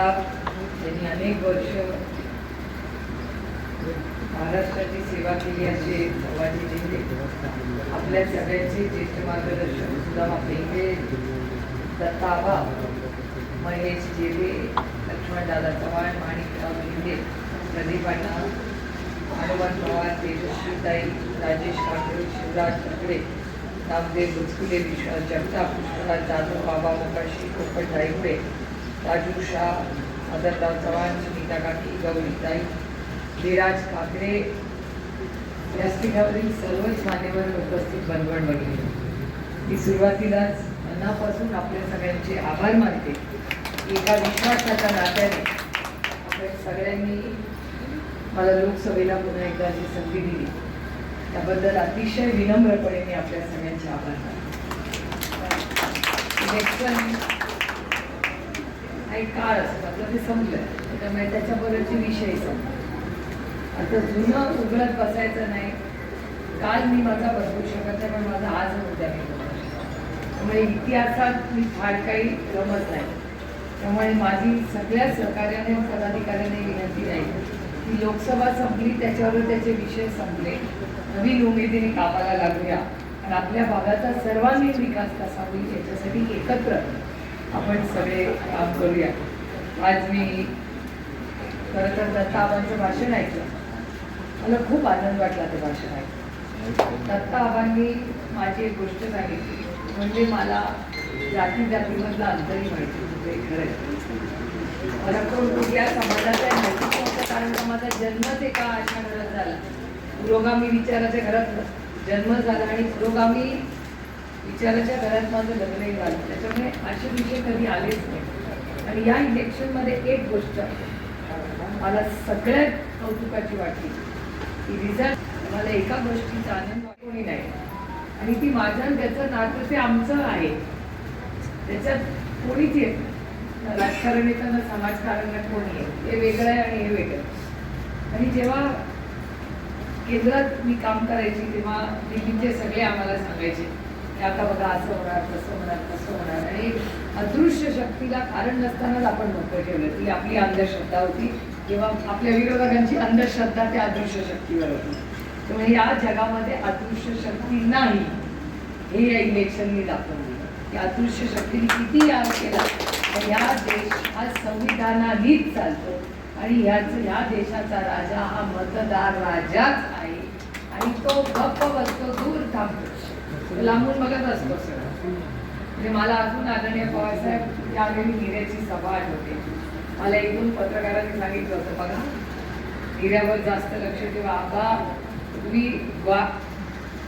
संजय जगताप यांनी अनेक वर्ष महाराष्ट्राची सेवा केली असे संभाजी जिंदे आपल्या सगळ्यांचे ज्येष्ठ मार्गदर्शक सुदामा पेंगे दत्ताबा महेश जेबे लक्ष्मणदादा चव्हाण माणिकराव शिंदे प्रदीप अण्णा हनुमान पवार तेजस्वीताई राजेश काकडे शिवराज ठाकरे नामदेव बुचकुले विश्वास जगताप पुष्पराज जाधव बाबा मोकाशी पोपट धायगुडे राजू शाह मदनराव चव्हाण सुनीता काकी गौरीताई धीराज काकडे व्यासपीठावरील सर्वच मान्यवर उपस्थित बनवण बघितली मी सुरुवातीलाच मनापासून आपल्या सगळ्यांचे आभार मानते. एका विश्वासाच्या नात्याने आपण सगळ्यांनी मला लोकसभेला पुन्हा एकदा जी संधी दिली त्याबद्दल अतिशय विनम्रपणे मी आपल्या सगळ्यांचे आभार मानते. इलेक्शन हा एक काळ असतो आपलं ते संपलं त्यामुळे त्याच्याबरोबरचे विषय संपले आता जुनं उघडत बसायचं नाही. काल मी माझा बदलू शकत नाही पण माझा आज उद्या त्यामुळे इतिहासात मी फार काही रमत नाही. त्यामुळे माझी सगळ्या सहकार्याने व पदाधिकाऱ्याने विनंती राहील की लोकसभा संपली त्याच्यावर त्याचे विषय संपले. नवीन उमेदीने कामाला लागूया. आणि आपल्या भागाचा सर्वांगीण विकास कसा होईल याच्यासाठी एकत्र आपण सगळे काम करूया. आज मी खरं तर दत्ताबांचं भाषण ऐकलं. मला खूप आनंद वाटला ते भाषण ऐकलं दत्ताबांनी माझी एक गोष्ट सांगितली म्हणजे मला जाती जातीमधलं अंतरही माहिती होते खरं आहे. मला कोण कुठल्या समाजाचा माहिती नव्हतं कारण का माझा जन्मच एका अशा घरात झाला. पुरोगामी विचाराच्या घरात जन्म झाला आणि पुरोगामी विचाराच्या घरात माझं लग्नही झालं त्याच्यामुळे असे विषय कधी आलेच नाही. आणि या इलेक्शनमध्ये एक गोष्ट मला सगळ्यात कौतुकाची वाटली. की रिझल्ट मला एका गोष्टीचा आनंद कोणी नाही. आणि ती माझं त्याचं नातं ते आमचं आहे. त्याच्यात कोणीच येत नाही. राजकारण येताना समाजकारणात कोणी आहे हे वेगळं आहे आणि हे वेगळं. आहे. आणि जेव्हा केंद्रात मी काम करायची तेव्हा दिल्लीचे सगळे आम्हाला सांगायचे म्हणजे आता बघा असं होणार तसं होणार तसं होणार. आणि अदृश्य शक्तीला कारण नसतानाच आपण नोकरी ठेवलं. ती आपली अंधश्रद्धा होती. किंवा आपल्या विरोधकांची अंधश्रद्धा त्या अदृश्य शक्तीवर होती. त्यामुळे या जगामध्ये अदृश्य शक्ती नाही. हे या इलेक्शननी दाखवून दिलं की अदृश्य शक्तीने किती याग केला. तर या देश हा संविधानानेच चालतो. आणि ह्याच ह्या देशाचा राजा हा मतदार राजाच आहे. आणि तो गप्प बसतो दूर थांबतो. लांबून बघत असतो सगळं म्हणजे मला अजून आदरणीय पवारसाहेब त्यावेळी हिऱ्याची सभा आठवते मला एकूण पत्रकारांनी सांगितलं होतं बघा हिऱ्यावर जास्त लक्ष ठेवा. आबा तुम्ही वा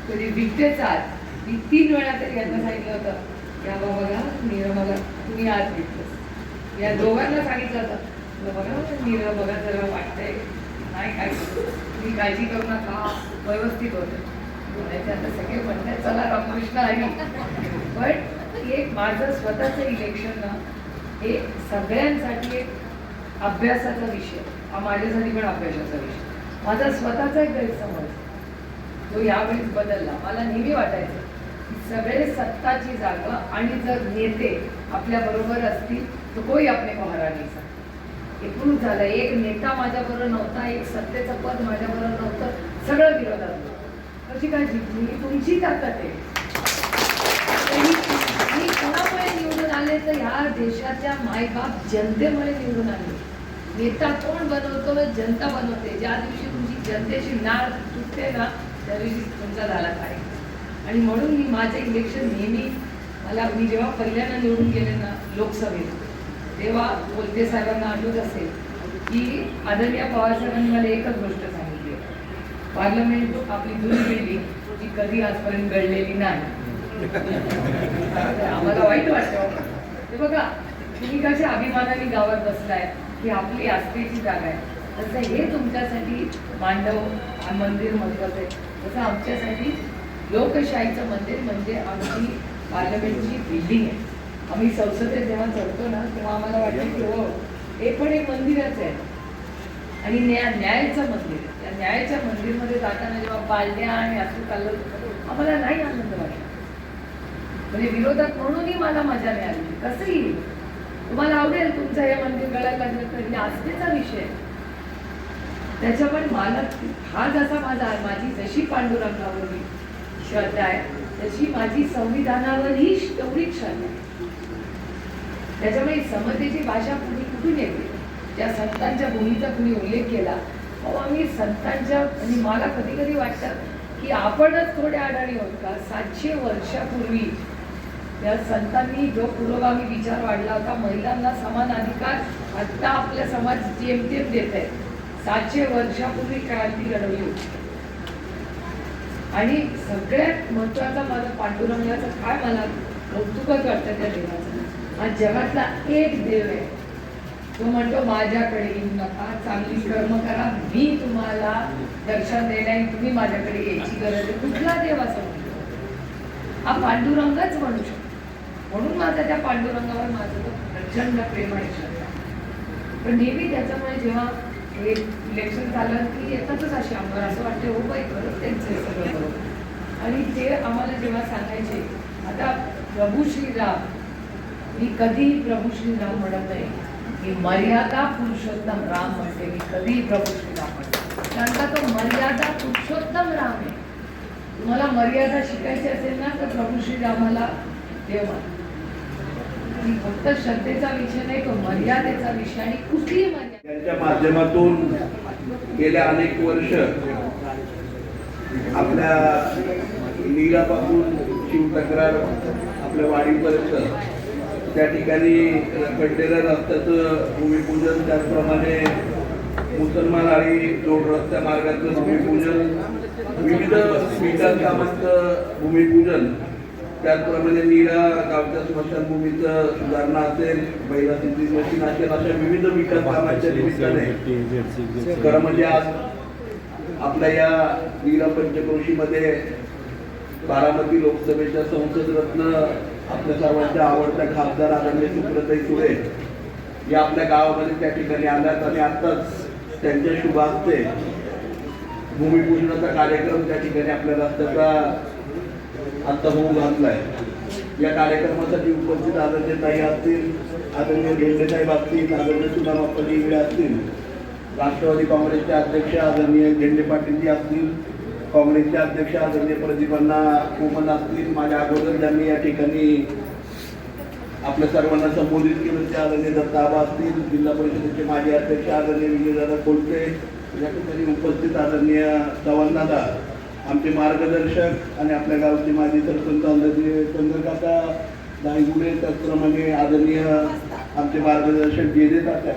तुम्ही विकतेच आहात. मी तीन वेळा तरी यांना सांगितलं होतं या बा बघा नीर मला तुम्ही आज विकतंच. या दोघांना सांगितलं होतं. बघा नीरव बघा जरा वाटतंय. नाही काय तुम्ही काळजी करू नका. व्यवस्थित होतं. सगळे म्हणतात चला रामकृष्ण आहे. पण एक माझं स्वतःचं इलेक्शन ना हे सगळ्यांसाठी एक अभ्यासाचा विषय. हा माझ्यासाठी पण अभ्यासाचा विषय. माझा स्वतःचा एक गैरसमज. तो यावेळेस बदलला. मला नेहमी वाटायचं की सगळे सत्ताची जागा आणि जर नेते आपल्या बरोबर असतील तर कोई आपले महाराणीचा एकूण झालं. एक नेता माझ्याबरोबर नव्हता एक सत्तेचं पद माझ्याबरोबर नव्हतं. सगळं विरोधात कशी काय जिंकली तुमची ताकद आहे मी- कोणामुळे निवडून आले तर ह्या देशाच्या मायबाप जनतेमुळे निवडून आले. नेता कोण बनवतो जनता बनवते? ज्या दिवशी तुमची जनतेची नाळ तुटते ना त्या दिवशी तुमचा झाला काय? आणि म्हणून मी माझे इलेक्शन नेहमी मला मी जेव्हा पहिल्यांदा निवडून गेले ना लोकसभेत तेव्हा बोलते साहेबांना आठवत असेल की आदरणीय पवार साहेबांनी मला एकच गोष्ट पार्लमेंट आपली जुनी बिल्डिंग ती कधी आजपर्यंत घडलेली नाही. आम्हाला वाईट वाटतं हो. ते बघा तुम्ही कशा अभिमानाने गावात बसलाय की आपली आस्थेची जागा आहे. तसं हे तुमच्यासाठी मांडव मंदिर महत्वाचं आहे. तसं आमच्यासाठी लोकशाहीचं मंदिर म्हणजे आमची पार्लमेंटची बिल्डिंग आहे. आम्ही संसदेत जेव्हा चढतो ना तेव्हा आम्हाला वाटतं की हो हे पण एक मंदिरच आहे. आणि न्याय न्यायाचं मंदिर. त्या न्यायाच्या मंदिरमध्ये जाताना जेव्हा पालट्या आणि असं चाललं आम्हाला नाही आनंद वाटला. म्हणजे विरोधात म्हणूनही मला मजा मिळाली. कसंही. तुम्हाला आवडेल तुमचं हे मंदिर गळायला लागलं तर ही आस्थेचा विषय. त्याच्या त्याच्यामुळे मला हा जसा माझा माझी जशी पांडुरंगावरही श्रद्धा आहे तशी माझी संविधानावरही तेवढीच श्रद्धा आहे. त्याच्यामुळे समतेची भाषा कुठे कुठून येते? ज्या संतांच्या भूमीचा तुम्ही उल्लेख केला अहो आम्ही संतांच्या म्हणजे मला कधी कधी वाटतं की आपणच थोडे आढाणी होत का? सातशे वर्षापूर्वी या संतांनी जो पुरोगामी विचार वाढला होता महिलांना समान अधिकार आत्ता आपल्या समाज जेमतेम देत आहे. सातशे वर्षापूर्वी क्रांती घडवली होती. आणि सगळ्यात महत्त्वाचा माझा पांडुरंगाचं काय मला कौतुकच वाटतं त्या देवाचं हा जगातला एक देव आहे. तो म्हणतो माझ्याकडे येऊ नका चांगली कर्म करा मी तुम्हाला दर्शन देईल तुम्ही माझ्याकडे यायची गरज आहे. कुठला देव असं म्हणतो हा पांडुरंगच म्हणू शकतो. म्हणून माझा त्या पांडुरंगावर माझं तो प्रचंड प्रेम आणि श्रद्धा. पण नेहमी त्याच्यामुळे जेव्हा हे इलेक्शन झालं की येतातच अशी आमदार असं वाटते हो बाई खरंच त्यांचं हे सगळं बरोबर आणि ते आम्हाला जेव्हा सांगायचे आता प्रभू श्रीराम मी कधीही प्रभू श्रीराम म्हणत नाही. की मर्यादा पुरुषोत्तम राम म्हणते. मी कधीही प्रभू श्रीराम म्हणते कारण का तो मर्यादा पुरुषोत्तम राम आहे. तुम्हाला मर्यादा शिकायची असेल ना तर प्रभू श्रीरामाला देव. आणि फक्त श्रद्धेचा विषय नाही तो मर्यादेचा विषय आणि कुठली मर्यादा. त्यांच्या माध्यमातून गेल्या अनेक वर्ष आपल्या लीलापासून शिव तक्रार आपल्या वाडीपर्यंत त्या ठिकाणी खड्डेल्या रस्त्याचं भूमिपूजन त्याचप्रमाणे मुसलमान आणि जोड रस्त्या मार्गाचं भूमिपूजन विविध विकास कामांचं भूमिपूजन त्याचप्रमाणे नीरा गावच्या स्मशानभूमीचं सुधारणा असेल महिला सिद्धी मशीन असेल अशा विविध विकास कामांच्या निमित्ताने खरं म्हणजे आज आपल्या या नीरा पंचक्रोशीमध्ये बारामती लोकसभेच्या संसद रत्न आपल्या सर्वांच्या आवडत्या खासदार आदरणीय सुप्रताई सुळे या आपल्या गावामध्ये त्या ठिकाणी आल्यात आणि आत्ताच त्यांच्या शुभास्ते भूमिपूजनाचा कार्यक्रम त्या ठिकाणी आपल्या रस्त्याचा आत्ता होऊ घातलाय. या कार्यक्रमासाठी उपस्थित आदरणीय ताई असतील आदरणीय घेंडे साहेब असतील आदरणीय सुनामाप्पा इंगळे असतील राष्ट्रवादी काँग्रेसचे अध्यक्ष आदरणीय झेंडे पाटीलजी असतील काँग्रेसचे अध्यक्ष आदरणीय प्रदीपांना कोमन असतील माझ्या अगोदर ज्यांनी या ठिकाणी आपल्या सर्वांना संबोधित केलं. ते आदरणीय दत्ताबा असतील जिल्हा परिषदेचे माजी अध्यक्ष आदरणीय विजयदादा कोलते या ठिकाणी उपस्थित आदरणीय चव्हाणदादा आमचे मार्गदर्शक आणि आपल्या गावचे माजी सरपंच आदरणीय चंद्रकाका दाईगुडे त्याचप्रमाणे आदरणीय आमचे मार्गदर्शक जे तात्या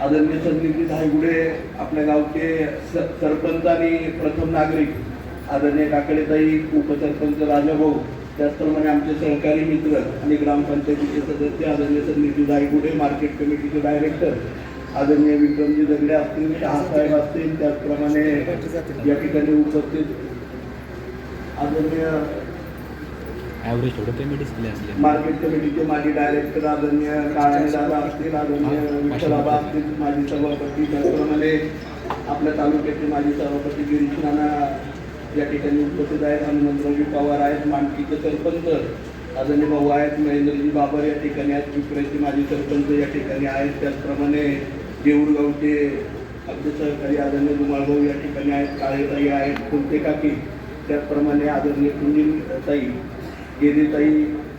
आदरणीय संदीपजी धायगुडे आपल्या गावचे स- सरपंच आणि प्रथम नागरिक आदरणीय काकडेताई उपसरपंच राजाभाऊ त्याचप्रमाणे आमचे सहकारी मित्र आणि ग्रामपंचायतीचे सदस्य आदरणीय संदीपजी धायगुडे मार्केट कमिटीचे डायरेक्टर आदरणीय विक्रमजी दगडे असतील शहासाहेब असतील त्याचप्रमाणे या ठिकाणी उपस्थित आदरणीय ॲव्हरेज थोडं कमी डिस्प्ले असले मार्केट कमिटीचे माजी डायरेक्टर आदरणीय काळे दादा असतील आदरणीय विठ्ठलाबा असतील माजी सभापती त्याचप्रमाणे आपल्या तालुक्याचे माजी सभापती गिरीश नाना या ठिकाणी उपस्थित आहेत. हनुमंतरावजी पवार आहेत मांडकीचे सरपंच. आदरणीय भाऊ आहेत महेंद्रजी बाबर या ठिकाणी आहेत विक्रेचे माजी सरपंच या ठिकाणी आहेत. त्याचप्रमाणे देऊरगावचे आमचे सहकारी आदरणीय धुमाळभाऊ या ठिकाणी आहेत काळेताई आहेत कुलते काकी? त्याचप्रमाणे आदरणीय ताई गेदेताई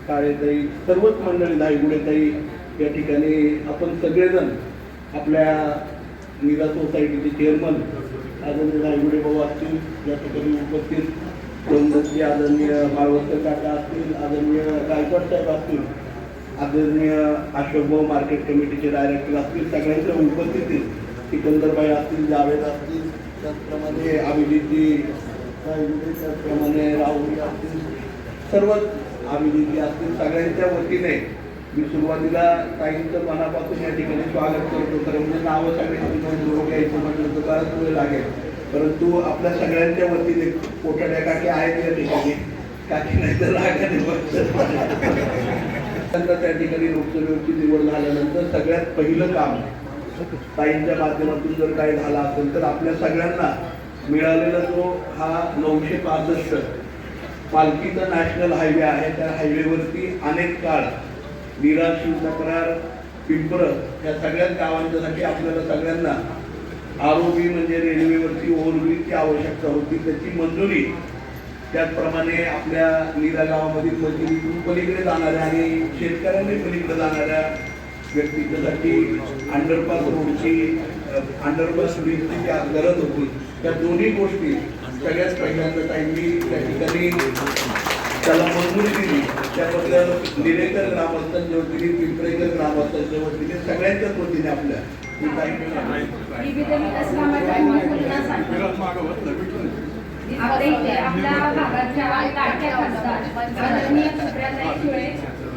काळेताई सर्वच मंडळी दायगुडेताई या ठिकाणी आपण सगळेजण आपल्या निरा सोसायटीचे चेअरमन आदरणीय दायगुडे भाऊ असतील या ठिकाणी उपस्थित. दोनदत्ती आदरणीय माळवस्कर काका असतील आदरणीय गायकवाड साहेब असतील आदरणीय अशोक भाऊ मार्केट कमिटीचे डायरेक्टर असतील सगळ्यांच्या उपस्थितीत सिकंदरबाई असतील जावेद असतील त्याचप्रमाणे अभिजितजी त्याचप्रमाणे राहुल असतील. सर्वच जिथे असतील सगळ्यांच्या वतीने मी सुरुवातीला काहींचं मनापासून या ठिकाणी स्वागत करतो. तर म्हणजे नावं सगळ्यांची नोंद करून घ्यायचं म्हटलं तर बराच वेळ लागेल. परंतु आपल्या सगळ्यांच्या वतीने कोठाड्या काकी आहेत या ठिकाणी. काकी नाही तर रागाने त्या ठिकाणी लोकसभेवरची निवड झाल्यानंतर सगळ्यात पहिलं काम ताईंच्या माध्यमातून जर काय झालं असेल तर आपल्या सगळ्यांना मिळालेला जो हा नऊशे पासष्ट पालखीचा नॅशनल हायवे आहे. त्या हायवेवरती अनेक काळ नीरा शिव तक्रार पिंपरं या सगळ्याच गावांच्यासाठी आपल्याला सगळ्यांना आरोग्य म्हणजे रेल्वेवरती ओव्हरब्रिजची आवश्यकता होती. त्याची मंजुरी त्याचप्रमाणे आपल्या निरा गावामधील मशिदीतून पलीकडे जाणाऱ्या आणि शेतकऱ्यांनी पलीकडे जाणाऱ्या व्यक्तीच्यासाठी अंडरपास रोडची अंडरपास ब्रिजची गरज होती त्या दोन्ही गोष्टी सगळ्यात पहिल्यांदा त्यांनी त्या ठिकाणी त्याला मंजुरी दिली. त्याबद्दल निरेकर ग्रामस्थांच्या वतीने पिंपरेकर ग्रामस्थांच्या वतीने सगळ्यांच्याच वतीने आपल्या आपल्या भागाच्या लाडक्या खासदार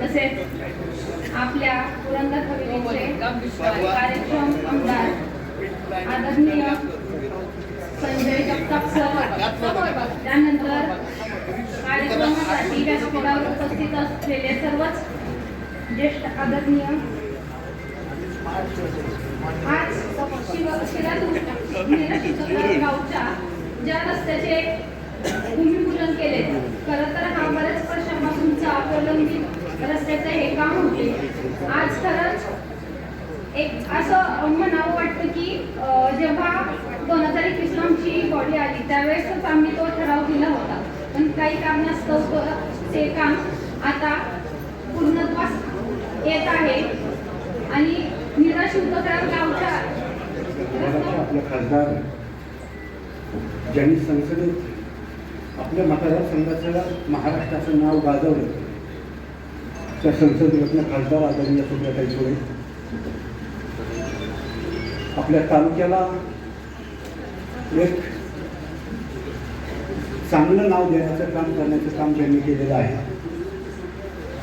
तसेच आपल्या पुरंदर हवेलीचे कार्यक्षम आमदार आदरणीय संजय जगताप सर त्यानंतर कार्यक्रमासाठी व्यासपीठावर उपस्थित असलेले सर्वच ज्येष्ठ आदरणीय आज शिव- शिरातून गावच्या ज्या रस्त्याचे भूमिपूजन केले खरं तर हा बऱ्याच वर्षांपासूनचा प्रलंबित रस्त्याचं हे काम होते. आज खरंच एक असं म्हणावं वाटतं की जेव्हा दोन हजार एकवीसला आमची बॉडी आली त्यावेळेसच आम्ही तो ठराव दिला होता. पण काही कारणास्तव ते काम आता पूर्णत्वास येत आहे. आणि निराश उपक्रम गावच्या आपले खासदार ज्यांनी संसदेत आपल्या मतदारसंघाचं महाराष्ट्राचं नाव गाजवलं त्या संसदेतल्या खासदार आदरणीय सुद्धा सुळे आपल्या तालुक्याला एक चांगलं नाव देण्याचं काम करण्याचं काम ज्यांनी केलेलं आहे.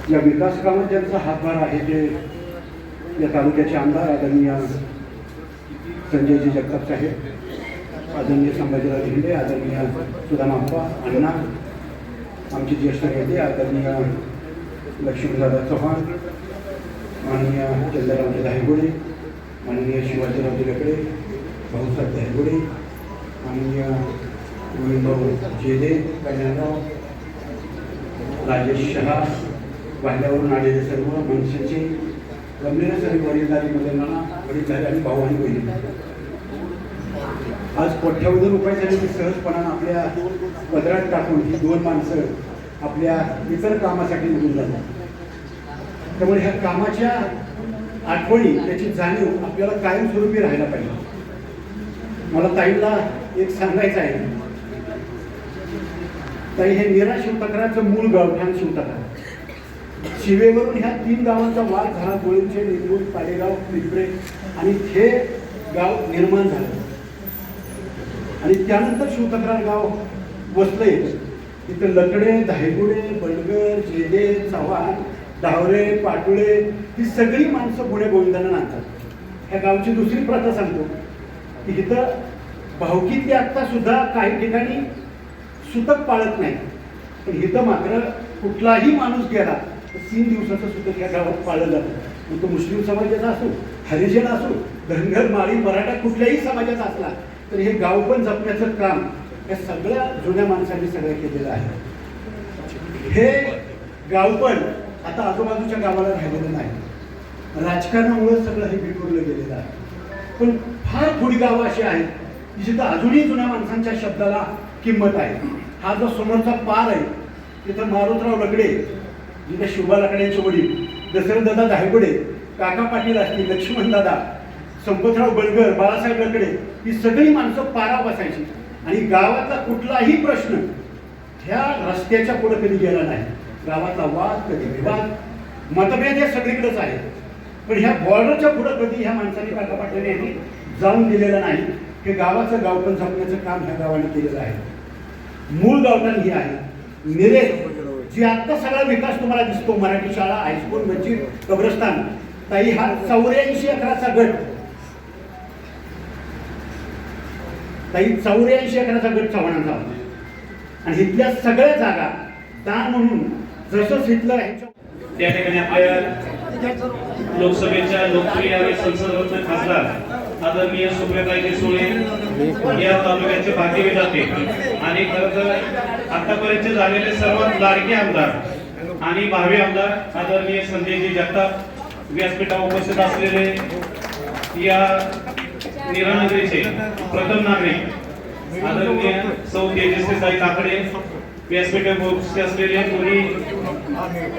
या विकास कामात ज्यांचा हातभार आहे ते या तालुक्याचे आमदार आदरणीय संजयजी जगताप साहेब आदरणीय संभाजीराव झेंडे आदरणीय सुदामाप्पा अण्णा आमचे ज्येष्ठ नेते आदरणीय लक्ष्मीदादा चव्हाण माननीय चंद्ररावजी धायगुडे माननीय शिवाजीराव जिरकडे भाऊसाहेब धायगुडे माननीय गोविंदभाऊ जेदे कल्याणराव राजेश शहा वाहिल्यावरून आलेले सर्व मनसेचे गमलेले सर्व वडीलधारी मुलांना वडीलधारी आणि भाऊ आणि बहिणी. आज कोट्यावधी रुपयासाठी मी सहजपणानं आपल्या पदरात टाकून ही दोन माणसं आपल्या इतर कामासाठी निघून जातात. त्यामुळे ह्या कामाच्या आठवणी त्याची जाणीव आपल्याला कायमस्वरूपी राहायला पाहिजे. मला ताईला एक सांगायचं आहे. ताई हे निरा शिवतकराचं मूळ गावठाण शिवतकरा. शिवेवरून ह्या तीन गावांचा वाद झाला. गोळींचे निंबूर पालेगाव पिंपरे आणि हे गाव निर्माण झालं. आणि त्यानंतर शिवतक्रार गाव वसलं. येतं तिथं लकडे धायगुडे बडगर जेदे चव्हाण धावरे पाटुळे ही सगळी माणसं गुणे गोविंदांना नांदतात. ह्या गावची दुसरी प्रथा सांगतो. की इथं भावकीतली आत्ता सुद्धा काही ठिकाणी सुतक पाळत नाही. पण इथं मात्र कुठलाही माणूस गेला तर तीन दिवसाचं सुतक या गावात पाळलं जातं. मग तो मुस्लिम समाजाचा असो हरिजन असो धनगर माळी मराठा कुठल्याही समाजाचा असला तर हे गाव पण जपण्याचं काम या सगळ्या जुन्या माणसांनी सगळं केलेलं आहे. हे गाव पण आता आजूबाजूच्या गावाला राहिलेलं नाही. राजकारणामुळे सगळं हे बिखरलं गेलेलं आहे. पण फार थोडी गावं अशी आहेत की जिथं अजूनही जुन्या माणसांच्या शब्दाला किंमत आहे. हा जो समोरचा पार आहे तिथं मारुतराव लकडे जिथं शिवबा लकड्यांचे वडील दशरथदादा धायगुडे काका पाटील असतील लक्ष्मण दादा संपतराव बळगर बाळासाहेब लकडे ही सगळी माणसं पारा बसायची. आणि गावातला कुठलाही प्रश्न ह्या रस्त्याच्या पुढे कधी गेला नाही. गावातला वाद कधी विवाद मतभेद हे सगळीकडेच आहे पण ह्या बॉर्डरच्या पुढं कधी ह्या माणसाने काका पाटील यांनी जाऊन दिलेलं नाही. हे गावाचं गावपण जपण्याचं काम ह्या गावाने केलेलं आहे. मूळ गावठण ही आहे. निरे जी आत्ता सगळा विकास तुम्हाला दिसतो मराठी शाळा हायस्कूल मस्जिद कब्रस्तान ताई हा चौऱ्याऐंशी एकराचा गट. ताई चौऱ्याऐंशी एकराचा गट चव्हाणांचा होता. आणि इथल्या सगळ्या जागा दान म्हणून जसं इथलं ह्याच्या त्या ठिकाणी आपल्या लोकसभेच्या लोकप्रिय आणि संसदरत्न खासदार आदरणीय सुप्रियाताई सुळे या तालुक्याचे भाग्य जाते. आणि खरं तर आतापर्यंत झालेले सर्वात लाडके आमदार आणि भावी आमदार आदरणीय संजयजी जगताप व्यासपीठावर उपस्थित असलेले या निरानगरीचे प्रथम नागरिक आदरणीय सौ तेजस्वी साई काकडे व्यासपीठावर उपस्थित असलेले दोन्ही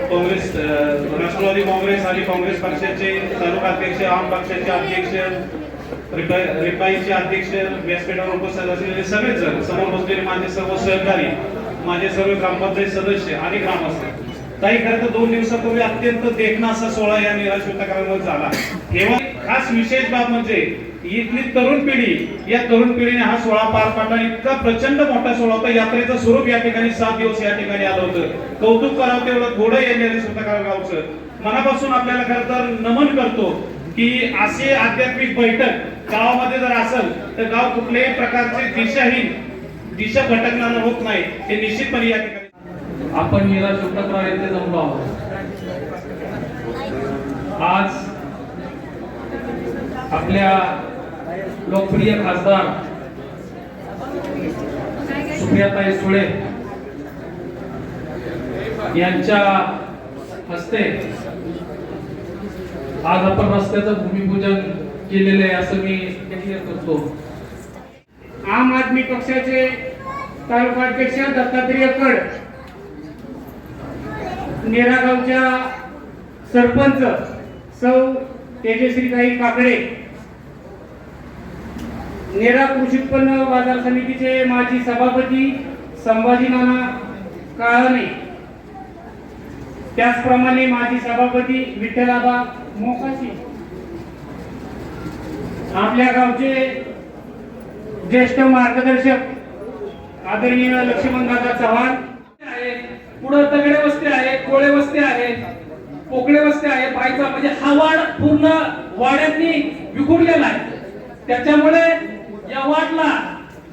काँग्रेस राष्ट्रवादी काँग्रेस आणि काँग्रेस पक्षाचे तालुका अध्यक्ष आम पक्षाचे अध्यक्ष रिपाईचे अध्यक्ष व्यासपीठावर उपस्थित असलेले सगळेच जण समोर बसलेले माझे सर्व सहकारी माझे सर्व ग्रामपंचायत सदस्य आणि ग्रामस्थ. काही खरं तर दोन दिवसापूर्वी अत्यंत देखणा असा सोहळा या निराश वितकरांवर झाला. तेव्हा खास विशेष बाब म्हणजे इथली तरुण पिढी या तरुण पिढीने हा सोहळा पार पाडला. इतका प्रचंड मोठा सोहळा होता. यात्रेचं स्वरूप या ठिकाणी सात दिवस या ठिकाणी आलं होतं. कौतुक करावं तेवढं थोडं या निराश गावचं. मनापासून आपल्याला खरं तर नमन करतो की असे आध्यात्मिक बैठक गावामध्ये जर असेल तर गाव कुठल्याही प्रकारचे दिशाहीन दिशा भटकणार होत नाही. हे निश्चितपणे या ठिकाणी आपण नीरज शुक्रवार येथे जमलो आहोत. आज आपल्या लोकप्रिय खासदार सुप्रियाताई सुळे यांच्या हस्ते आज आपण रस्त्याचं भूमिपूजन केलेलं आहे असं मी क्लिअर करतो. आम आदमी पक्षाचे तालुकाध्यक्ष दत्तात्रेय कड नेरागावच्या सरपंच सौ तेजश्रीताई काकडे नेरा कृषी उत्पन्न बाजार समितीचे माजी सभापती संभाजी नाना काळाने त्याचप्रमाणे माजी सभापती विठ्ठलाबा मोकाशी. आपल्या गावचे ज्येष्ठ मार्गदर्शक आदरणीय लक्ष्मणदादा चव्हाण आहे पुढं तगडे वस्ती आहे कोळे वस्ती आहे कोकळे वस्ती आहे पायचा म्हणजे हा वाड पूर्ण वाड्यांनी विखुरलेला आहे. त्याच्यामुळे या वाडला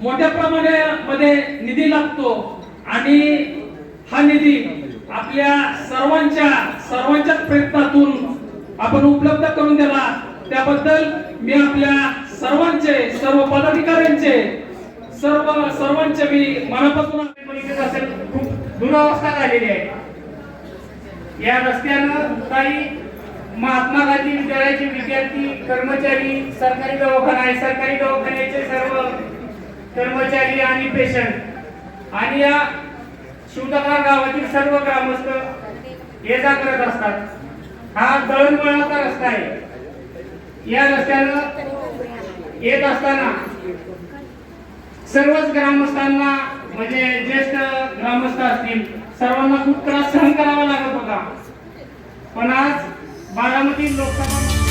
मोठ्या प्रमाणामध्ये निधी लागतो आणि हा निधी आपल्या सर्वांच्या सर्वांच्याच प्रयत्नातून आपण उपलब्ध करून दिला त्याबद्दल मी आपल्या सर्वांचे सर्व पदाधिकाऱ्यांचे सर्व सर्वांचे मी मनापासून असेल. खूप दुरावस्था झालेली आहे. या रस्त्यानं काही महात्मा गांधी विद्यालयाचे विद्यार्थी कर्मचारी सरकारी दवाखाना आहे. सरकारी दवाखान्याचे सर्व कर्मचारी आणि पेशंट आणि या शिवतक्रार गावातील सर्व ग्रामस्थ ये जा करत असतात. हा दळणवळणाचा रस्ता आहे. या रस्त्यानं येत असताना सर्वच ग्रामस्थांना म्हणजे ज्येष्ठ ग्रामस्थ असतील सर्वांना खूप त्रास सहन करावा लागत होता. पण आज बारामती लोकसभा